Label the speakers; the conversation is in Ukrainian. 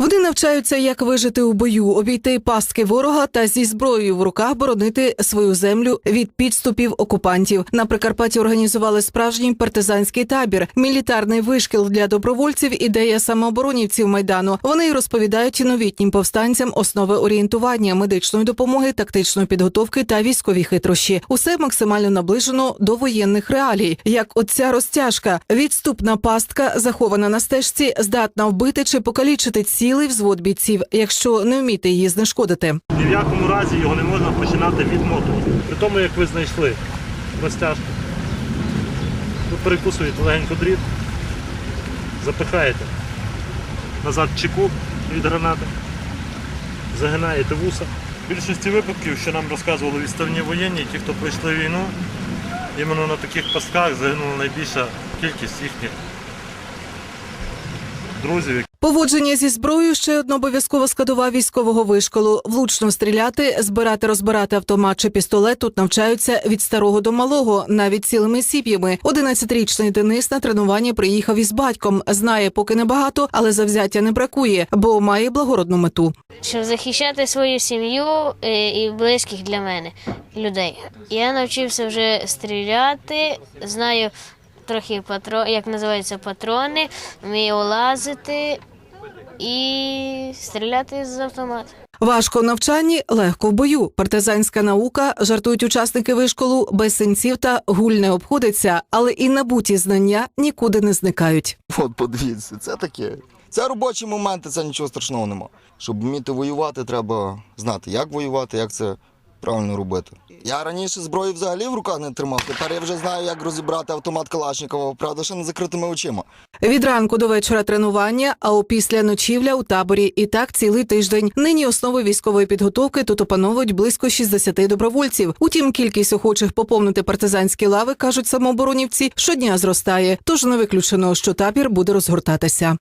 Speaker 1: Вони навчаються, як вижити у бою, обійти пастки ворога та зі зброєю в руках боронити свою землю від підступів окупантів. На Прикарпатті організували справжній партизанський табір, мілітарний вишкіл для добровольців. Ідея самооборонівців майдану. Вони розповідають новітнім повстанцям основи орієнтування, медичної допомоги, тактичної підготовки та військові хитрощі. Усе максимально наближено до воєнних реалій. Як оця розтяжка, відступна пастка, захована на стежці, здатна вбити чи покалічити цілий взвод бійців, якщо не вміти її знешкодити.
Speaker 2: Ні в якому разі його не можна починати від моту. При тому, як ви знайшли розтяжку, ви перекусуєте легенько дріт, запихаєте назад чеку від гранати, загинаєте вуса. В більшості випадків, що нам розказували відставні воєнні, ті, хто пройшли війну, іменно на таких пастках загинула найбільша кількість їхніх друзів,
Speaker 1: Поводження зі зброєю ще одна обов'язкова складова військового вишколу. Влучно стріляти, збирати, розбирати автомат чи пістолет тут навчаються від старого до малого, навіть цілими сім'ями. 11-річний Денис на тренування приїхав із батьком. Знає, поки небагато, але завзяття не бракує, бо має благородну мету.
Speaker 3: щоб захищати свою сім'ю е, і близьких для мене людей. Я навчився вже стріляти, знаю трохи патро, як називаються патрони, вмію лазити і стріляти з автомата.
Speaker 1: Важко в навчанні, легко в бою. Партизанська наука жартують учасники вишколу без синців та гуль не обходиться, але і набуті знання нікуди не зникають.
Speaker 4: От подивіться, це таке. Це робочі моменти, це нічого страшного нема. Щоб вміти воювати, треба знати, як воювати, як це правильно робити. Я раніше зброю взагалі в руках не тримав. Тепер я вже знаю, як розібрати автомат Калашникова, правда, ще не закритими очима.
Speaker 1: Від ранку до вечора тренування, а опісля ночівля у таборі. І так цілий тиждень. Нині основи військової підготовки тут опановують близько 60 добровольців. Утім, кількість охочих поповнити партизанські лави, кажуть самооборонівці, щодня зростає. Тож не виключено, що табір буде розгортатися.